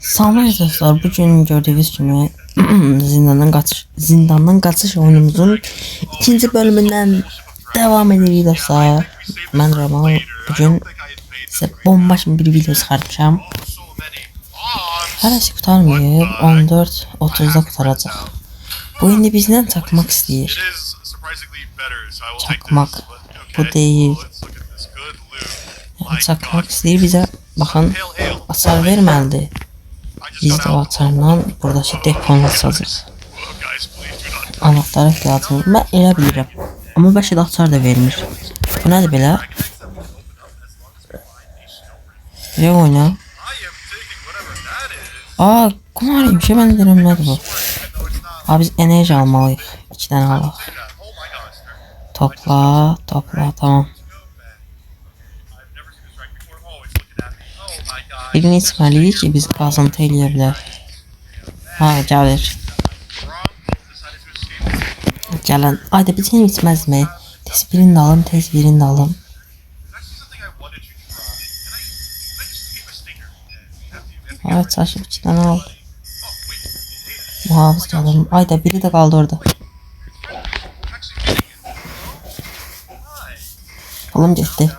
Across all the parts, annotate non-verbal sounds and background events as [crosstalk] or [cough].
Salam arkadaşlar. Bugün gördüğünüz gibi [clears throat] zindandan kaçış zindandan kaçış oyunumuzun ikinci bölümünden devam edirik dostlar. Ben Ramal bugün size bombaş bir video çıkartmışam. Her şey kurtarmayıb 14 30'da kurtaracaq. Bu indi bizden çakmak istəyir. Çakmak. Bu değil. Yəni çakmak istəyir bizə baxın açar verməlidir. Biz də o açarla buradakı deponu açacağıq. Anahtar ehtiyacımız mən elə bilirəm. Amma bəlkə də açar da vermir. Bu nədir belə? Belə oyna. Aa, kumar şey mən deyirəm nədir bu? Abi biz enerji almalıyıq. İki dənə alaq. Topla, topla, tamam. Birini içməliyik ki, biz qazıntı eləyə bilər. Ha, gəlir. Gələn. Ayda biz heç içməz mi? Tez birini də alım, tez birini də alım. Evet, çaşıb iki dənə al. Muhafız gəlir. Ayda biri də qaldı orada. Alım getdi.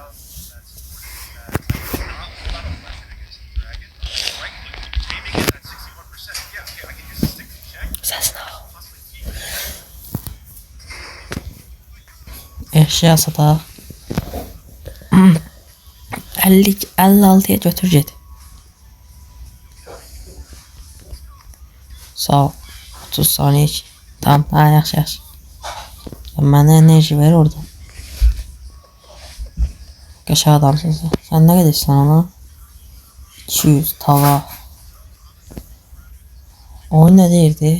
Eşya sataq. 50 56-ya götür get. Sağ ol. 30 saniye ki. Tamam, ha yaxşı yaxşı. Mənə enerji ver oradan. Qəşəng adamsın sən. Sən nə qədər istəyirsən ona? 200 tava. Oyun nə deyirdi?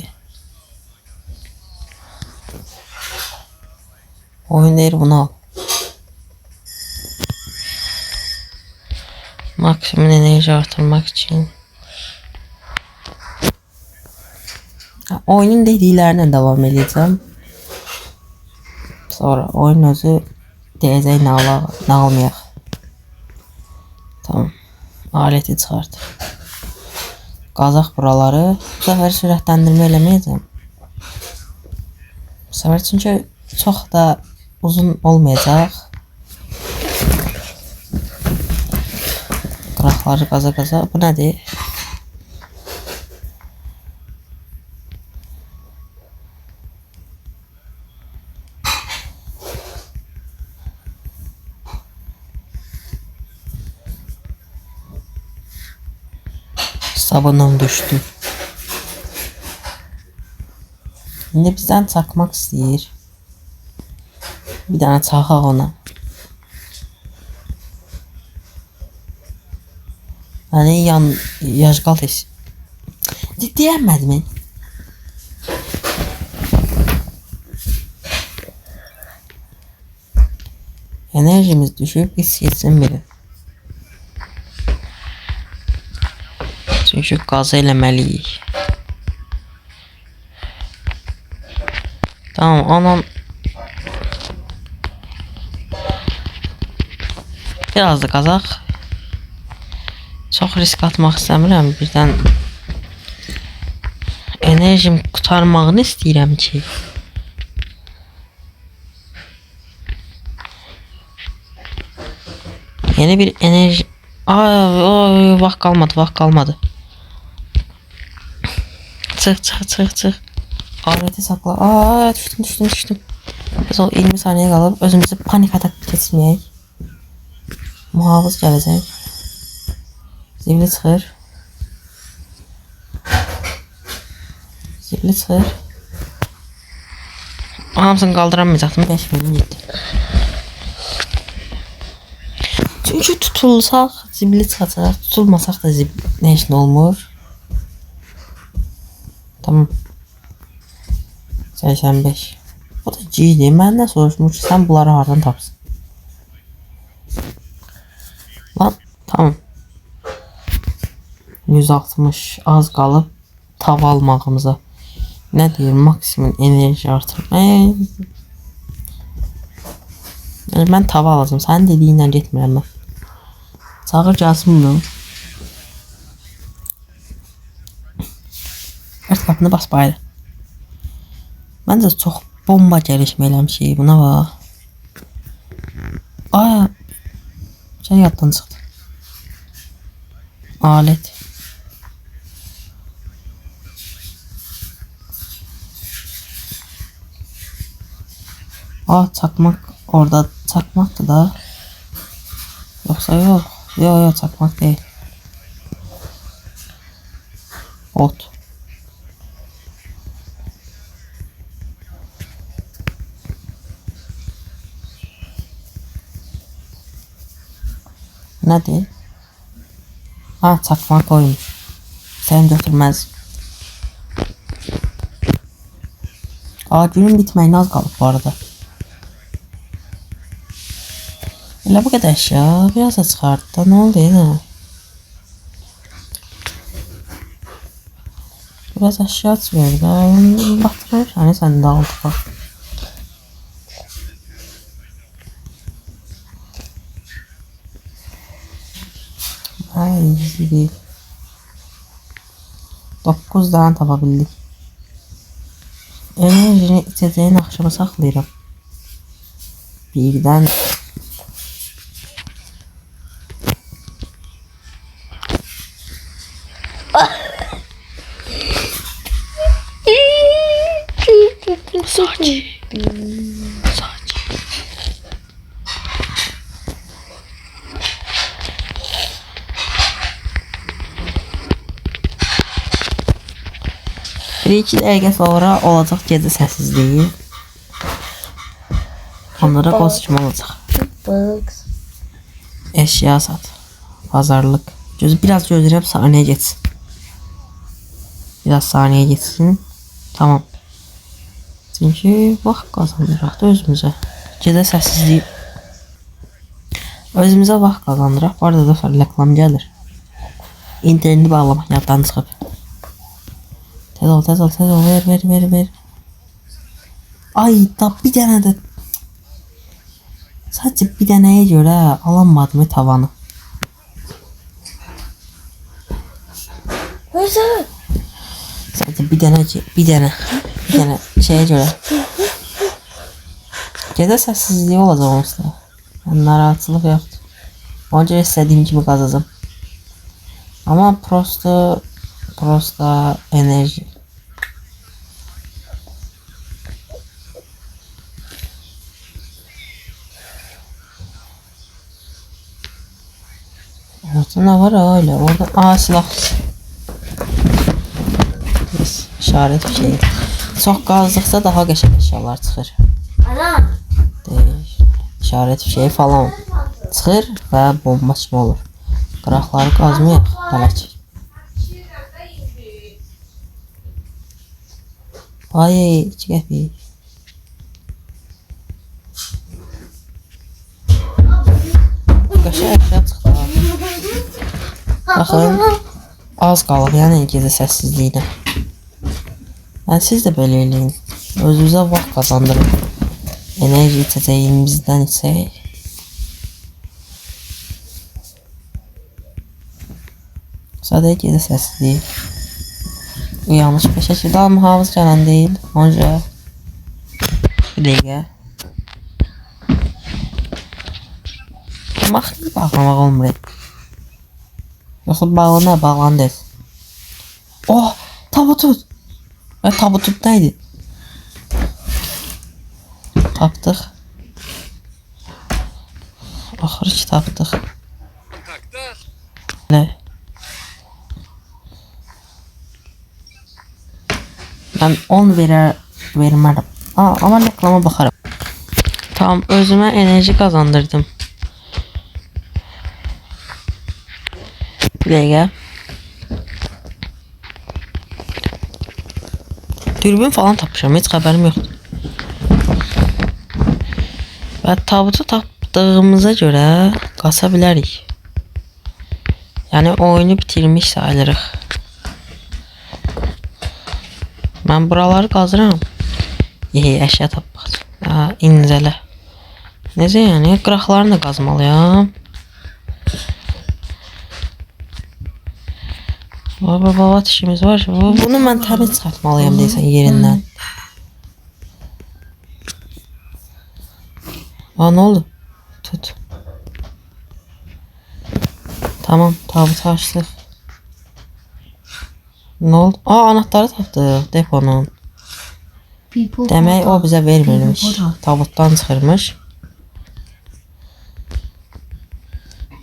Oyun deyir bunu al. Maksimum enerji artırmak için. Ha, Oyunun dediklerine devam edeceğim. Sonra oyun özü nə almayaq. Tamam. Aleti çıxart. Qazaq buraları. Bu səfər sürətləndirmə eləməyəcəm. Bu səfər çünki çox da uzun olmayacaq. Qıraqları qaza qaza. Bu nədir? Sabunum düştü. İndi bizdən çakmaq istəyir. Bir dənə çaxaq ona. Hani yan yaşqal tez. Deyəmədim mən. Enerjimiz düşüb, biz keçsin biri. Çünki qazı eləməliyik. Tamam, anam Biraz da qazaq. Çox risk atmaq istəmirəm. Birdən enerjim qutarmağını istəyirəm ki. Yeni bir enerji Ay, ay, vaxt qalmadı, vaxt qalmadı. Çıx, çıx, çıx, çıx. Aleti sakla. Aa, düşdüm, düşdüm, düşdüm. Biz o 20 saniye qalıb özümüzü panik atak keçməyək. Muhafız gələcək. Zibli çıxır. Zibli çıxır. Hamısını qaldıramayacaqdım. 5 milim getdi. Çünki tutulsaq zibli çıxacaq. Tutulmasaq da zib nə işin olmur. Tamam. 85. Bu da G'dir. Məndən soruşmur ki, sən bunları hardan tapsın? Tamam. 160 az qalıb tava almağımıza. Nə deyir? Maksimum enerji artırma. Ee, yəni mən tava alacağım. Sənin dediyindən getmirəm mən. Çağır gəlsin bunu. Ört qapını bas bayra. Məncə çox bomba gəlişmə eləmişik. Buna bax. Aa. Şey yaddan çıxdı. Alet. Aa çakmak orada çakmaktı da. Yoksa yok. Yok yok çakmak değil. Ot. Nedir? Ha çakmak koymuş. Sen götürmez. Aa günün bitməyinə az qalıb bu arada. Elə bu qədər ya. Biraz da çıxardı da. Nə oldu yenə? Biraz aşağı çıxıyor da. Batırmış. Hani sən də aldı bax. Ay zili. 9 dənə tapa bildik. Enerjini içəcəyin axşama saxlayıram. Birdən Bir iki dəqiqə sonra olacaq gecə səssizliyi. Onlara kimi olacaq. Eşya sat. Pazarlık. Göz biraz gözleyip saniye geçsin. Biraz saniye geçsin. Tamam. Çünkü vaxt kazandıraq da özümüzə. Gedə səssizliyi özümüzə vaxt kazandıraq. Bu arada da reklam gəlir. İnterneti bağlamaq yaddan çıxıb. Tez ol, tez ol, tez ol. Ver, ver, ver, ver. Ay, da bir dənə də Sadəcə bir dənəyə görə alamadım tavanı. That? Sadəcə bir dənə bir dənə bir dənə şeyə görə. Gecə səssizliyi olacaq onsuz da. Yəni narahatçılıq yoxdur. Ona görə istədiyim kimi qazacağam. Prosto prosto enerji. Orada ne var öyle? Orada aa silah. Yes, işaret bir şey. Çox qazdıqca daha qəşəng əşyalar çıxır. Ana. Deyir. İşaret bir şey falan çıxır və bomba kimi olur. Qıraqları qazmayaq hələ Ay, 2 qəpik. Qəşəng çıxdı. Baxın, az qalıb, yəni gecə səssizliyinə. Yəni siz də belə eləyin. Özünüzə vaxt qazandırın. Enerji içəcəyimizdən içək. Sadəcə gecə səssizliyi. Uyanmış peşə ki, daha mühafız gələn deyil. Onca bir dəqiqə. Maxi bağlamaq olmur. Yoxsa bağlana bağlandı. Oh, tabutut. Ve tabutut neydi? Tapdıq. Axırı ki tapdıq. Nə? Mən 10 verər vermərəm. Aa, amma reklama baxaram. Tamam, özümə enerji qazandırdım. Bir dəqiqə. Dürbün falan tapmışam, heç xəbərim yoxdur. Və tabutu tapdığımıza görə qaça bilərik. Yəni oyunu bitirmiş sayılırıq. Mən buraları qazıram. Ehe, əşya tapmaq. Ha, incələ. Necə yəni? Qıraqlarını da. Baba baba işimiz var. Bu- Bunu mən təmiz çıxartmalıyam deyəsən yerindən. Aa ne oldu? Tut. Tamam tabutu açtık. Ne oldu? Aa anahtarı tapdı deponun. People Demək o bizə vermirmiş. Tabutdan çıxırmış.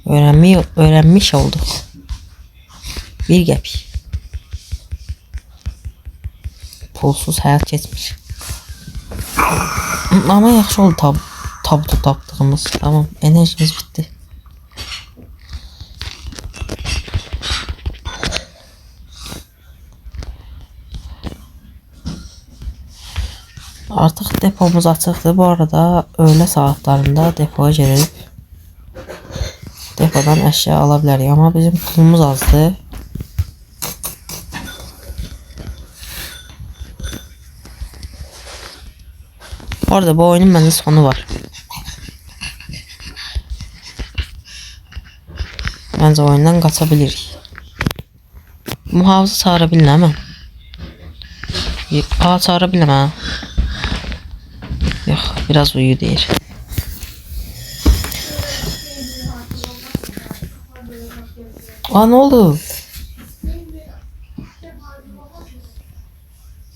Öyrənmi öyrənmiş olduq. Bir qəpik. Pulsuz həyat keçmiş. Amma yaxşı oldu tab tabutu tapdığımız. Tamam, enerjimiz bitdi. Artıq depomuz açıqdır. Bu arada öğle saatlarında depoya gedib depodan əşya ala bilərik. Amma bizim pulumuz azdır. Bu arada bu oyunun məndə sonu var. Məncə oyundan qaça bilirik. Muhafızı çağıra bilirəm mən. Aa çağıra biraz uyu deyir. Aa ne oldu?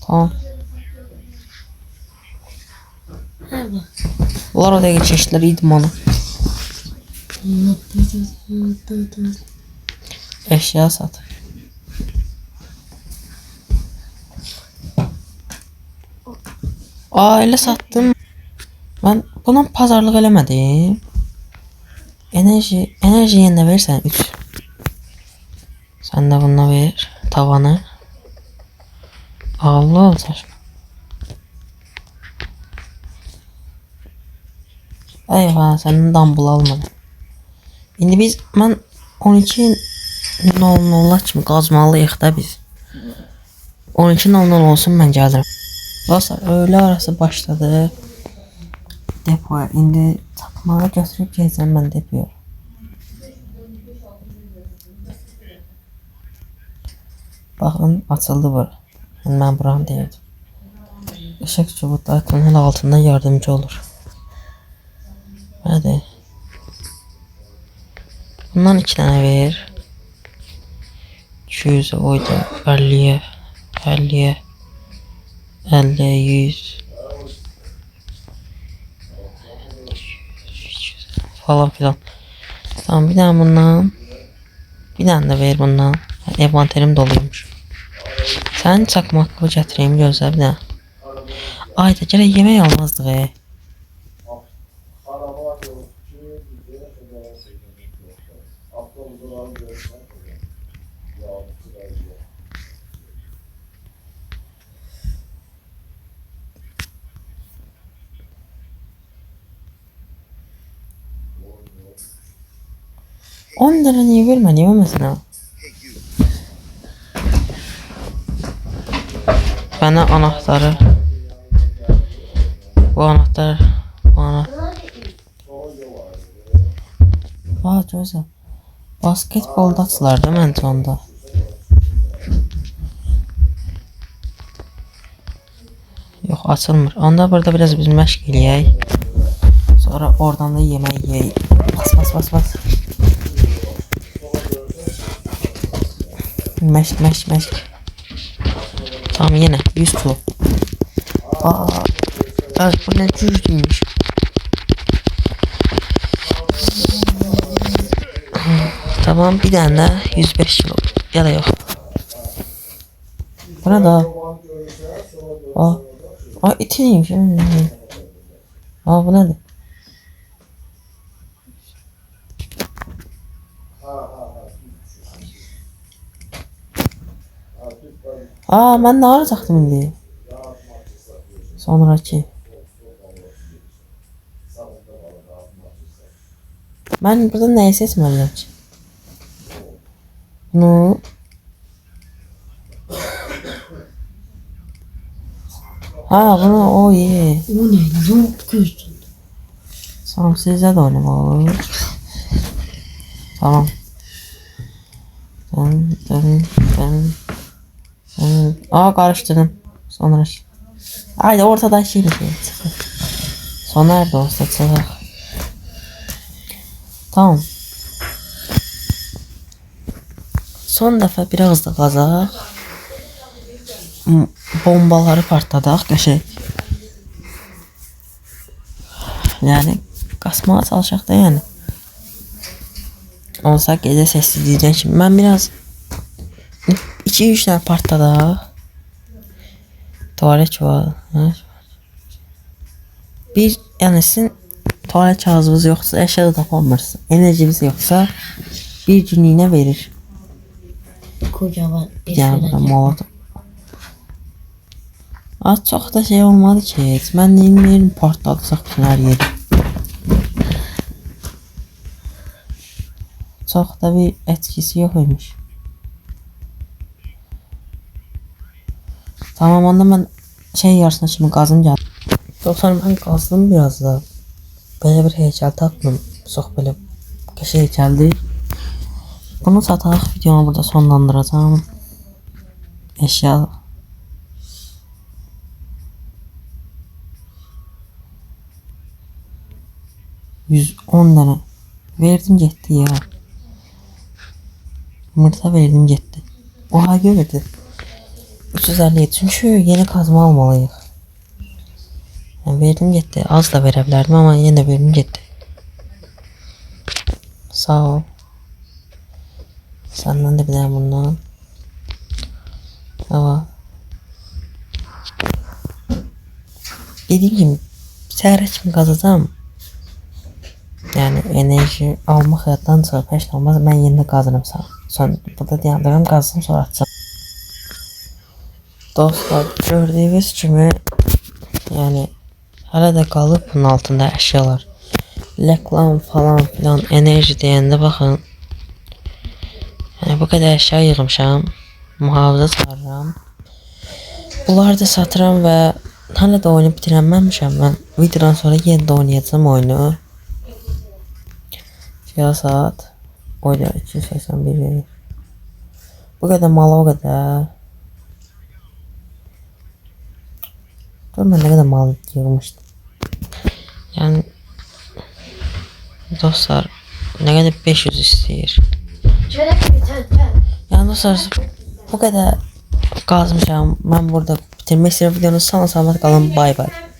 Tamam. Bunlar oraya geçişler idmanı. Eşya sat. Aa elə satdım. Mən buna pazarlıq eləmədim. Enerji, enerji yenə versən 3. Sen de bunu ver. Tavanı. Allah Allah. Eyvah senin dumbbell almadım. İndi biz ben 12 00 kimi qazmalıyıq da biz. 12 00 olsun mən gəlirəm. Dostlar öğle arası başladı. Depoya indi tapmağa götürüb gələcəm mən depoya. Bakın açıldı bura. Yani ben buram deyirdim. Işık çubukları tunel altından yardımcı olur. Hadi. Bundan iki tane ver. 200 oydu. 50'ye. 50'ye. 50 100 falan filan. Tamam bir tane bundan. Bir tane de ver bundan. Envanterim doluymuş. Sen çakmaklı gətireyim gözlə bir dənə. Ayda gərək yemək almazdıq e. On lira niye niyə verməsin ha? Bana anahtarı. Bu anahtar. Bu anahtar. Aa gözəl. Basketboldaçılar da məncə onda. Yox açılmır. Onda burada biraz biz məşq eləyək. Sonra oradan da yemək yeyək. Bas bas bas bas. Məşq məşq məşq. Tamam yine 100 kilo. Aa, evet bu ne cüzdüymüş. Tamam bir tane de 105 kilo. Ya da yok. Bu ne daha? Aa, aa itiniymiş. Aa bu ne? Aa ben ne alacaktım indi. Sonraki. Ben burada neyi seçmeliyim ki? Bunu Ha bunu o iyi. O ne? Yok gözüm. Tamam sizde de oynamak olur. Tamam. Ben, ben, ben, ben. Aa karıştırdım. Sonra. Haydi ortadan şey mi şey çıkır. Soner de olsa çıkar. Tamam. Son dəfə biraz da qazaq. M- Bombaları partladaq qəşəng. Yəni qasmağa çalışaq da yəni. Olsa gecə səssizlikdən kimi mən biraz 2-3 dənə partladaq. Tuvalet var. Bir yəni sizin tuvalet kağızınız yoxsa əşya da tapamırsınız. Enerjiniz yoxsa bir günlüyünə verir. Kocaman bir Yani felaket. molotov. Az çok da şey olmadı ki. Ben de yerin partladısak bütün her yeri. Çok da bir etkisi yok imiş. Tamam onda ben şey yarısına şimdi gazım geldi. Doktor ben kazdım biraz da. Böyle bir heykel tapdım. Çok böyle kişi heykeldi. Bunu satarak videomu burada sonlandıracağım. Eşya. Yüz on tane. Verdim gitti ya. Mırta verdim gitti. Oha gördü. 357 çünkü yeni kazma almalıyıq. Yani verdim gitti. Az da verə bilərdim yine de verdim gitti. Sağ ol. De bir tane bundan. Ama dediğim gibi səhərə kimi qazacağam. Yani enerji almaq yaddan çıxıb heç olmaz. Mən yenə qazanım sağ. Son burada dayandıram, qazdım sonra atacağım. Dostlar gördüğünüz kimi yani hala da qalıb bunun altında əşyalar. Reklam falan filan enerji deyəndə baxın. Yəni bu qədər əşya yığmışam. Mühafizə sarıram. Bunları da satıram və hələ də oyunu bitirənməmişəm mən. Videodan sonra yenə də oynayacağam oyunu. Fiyat saat. Oyda 281 verir. Bu qədər mal o qədər. Dur mən nə qədər mal yığmışdım. Yəni dostlar nə qədər 500 istəyir. Çörek bir tane. Yani dostlar bu kadar kazmışam. Ben burada bitirmek istiyorum videonun son salamat kalın. Bay bay.